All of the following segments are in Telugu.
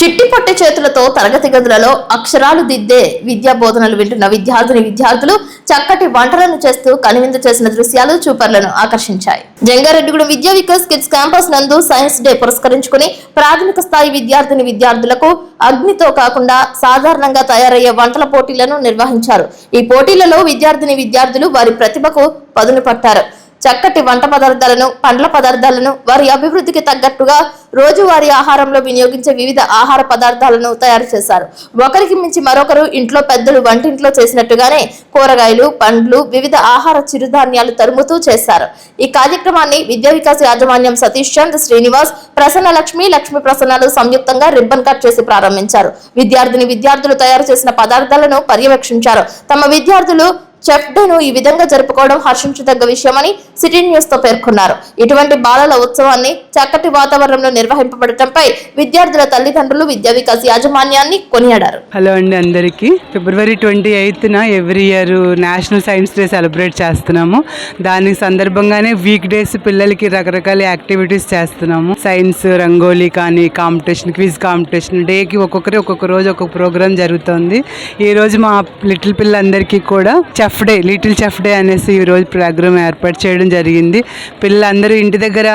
చిట్టి పొట్టి చేతులతో తరగతి గదులలో అక్షరాలు దిద్దే విద్యా బోధనలు వింటున్న విద్యార్థిని విద్యార్థులు చక్కటి వంటలను చేస్తూ కనువిందు చేసిన దృశ్యాలు చూపర్లను ఆకర్షించాయి. జంగారెడ్డిగూడెం విద్యా వికాస్ కిడ్స్ క్యాంపస్ నందు సైన్స్ డే పురస్కరించుకుని ప్రాథమిక స్థాయి విద్యార్థిని విద్యార్థులకు అగ్నితో కాకుండా సాధారణంగా తయారయ్యే వంటల పోటీలను నిర్వహించారు. ఈ పోటీలలో విద్యార్థిని విద్యార్థులు వారి ప్రతిభకు పదును పట్టారు. చక్కటి వంట పదార్థాలను పండ్ల పదార్థాలను వారి అభివృద్ధికి తగ్గట్టుగా రోజువారీ ఆహారంలో వినియోగించే వివిధ ఆహార పదార్థాలను తయారు చేశారు. ఒకరికి మించి మరొకరు ఇంట్లో పెద్దలు వంటింట్లో చేసినట్టుగానే కూరగాయలు పండ్లు వివిధ ఆహార చిరుధాన్యాలు తరుముతూ చేశారు. ఈ కార్యక్రమాన్ని విద్యా వికాస్ యాజమాన్యం సతీష్ చంద్ శ్రీనివాస్ ప్రసన్న లక్ష్మి లక్ష్మి ప్రసన్నలు సంయుక్తంగా రిబ్బన్ కట్ చేసి ప్రారంభించారు. విద్యార్థిని విద్యార్థులు తయారు చేసిన పదార్థాలను పర్యవేక్షించారు. తమ విద్యార్థులు చెఫ్ డేను ఈ విధంగా జరుపుకోవడం హర్షించదగ్గ విషయమని సిటీ న్యూస్తో పేర్కొన్నారు. ఇటువంటి బాలల ఉత్సవాన్ని చక్కటి వాతావరణంలో నిర్వహింపబడటంపై విద్యార్థుల తల్లిదండ్రులు విద్యా వికాస్ యాజమాన్యాన్ని కొనియాడారు. హలో అండి అందరికీ. February twenty eighth every year national science day celebrate చేస్తున్నాము. దాని సందర్భంగానే వీక్ డేస్ పిల్లలకి రకరకాల యాక్టివిటీస్ చేస్తున్నాము. సైన్స్ రంగోలీ కానీ కాంపిటీషన్ క్విజ్ కాంపిటీషన్ డేకి ఒక్కొక్కరి ఒక్కొక్క రోజు ఒక్కొక్క ప్రోగ్రామ్ జరుగుతుంది. ఈ రోజు మా లిటిల్ పిల్లలందరికీ కూడా chef day little chef day అనేసి ఈ రోజు ప్రోగ్రామ్ ఏర్పాటు చేయడం జరిగింది. పిల్లలందరూ ఇంటి దగ్గర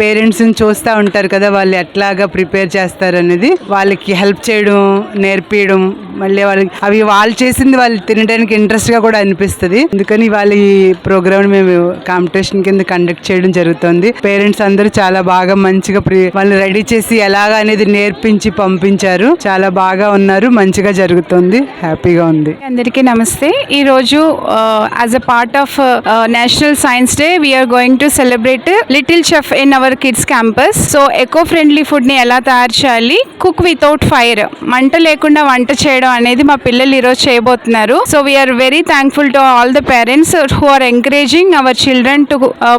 పేరెంట్స్ని చూస్తూ ఉంటారు కదా వాళ్ళు ఎట్లాగా ప్రిపేర్ చేస్తారు అనేది వాళ్ళకి హెల్ప్ చేయడం నేర్పించడం మళ్ళీ వాళ్ళకి అవి వాళ్ళు చేసింది వాళ్ళు తినడానికి ఇంట్రెస్ట్గా కూడా అనిపిస్తుంది. అందుకని వాళ్ళ ఈ ప్రోగ్రామ్ మేము కాంపిటీషన్ కింద కండక్ట్ చేయడం జరుగుతుంది. పేరెంట్స్ అందరూ చాలా బాగా మంచిగా ప్రి వాళ్ళు రెడీ చేసి ఎలాగా అనేది నేర్పించి పంపించారు. చాలా బాగా ఉన్నారు మంచిగా జరుగుతుంది హ్యాపీగా ఉంది. అందరికీ నమస్తే. ఈరోజు as a part of national science day we are going to celebrate little chef in our kids campus so eco friendly ఫుడ్ని ఎలా తయారు చేయాలి? కుక్ వితౌట్ ఫైర్ మంట లేకుండా వంట చేయడం అనేది మా పిల్లలు ఈరోజు చేయబోతున్నారు. So we are very thankful to all the parents who are encouraging our children to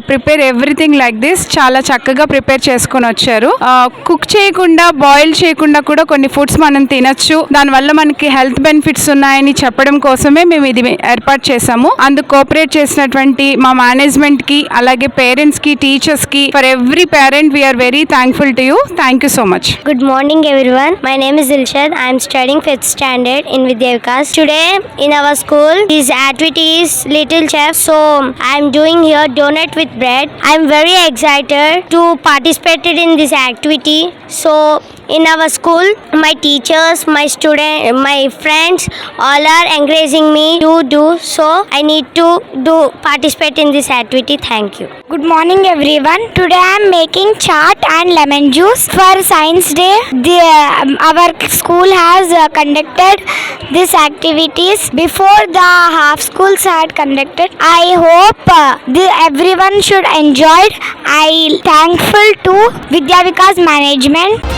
prepare everything like this చాలా చక్కగా ప్రిపేర్ చేసుకొని వచ్చారు. Uh, కుక్ చేయకుండా బాయిల్ చేయకుండా కూడా కొన్ని ఫుడ్స్ మనం తినచ్చు. దానివల్ల మనకి హెల్త్ బెనిఫిట్స్ ఉన్నాయని చెప్పడం కోసమే మేము ఇది ఏర్పాటు చేసాము అందు కోఆపరేట్ చేసినటువంటి మా మేనేజ్మెంట్కి అలాగే పేరెంట్స్కి టీచర్స్కి for every parent we are very thankful to you thank you so much good morning every one my name is Dilshad I'm studying fifth standard in Vidya Vikas today in our school these activities little chef so I'm doing your donut with bread I'm very excited to participated in this activity so in our school, my teachers, my student, my friends, all are encouraging me to do. So I need to do participate in this activity. Thank you. Good morning, everyone. Today I am making chaat and lemon juice for Science Day. The, um, our school has uh, conducted these activities before the half schools had conducted. I hope uh, the, everyone should enjoy. I thankful to Vidya Vikas management.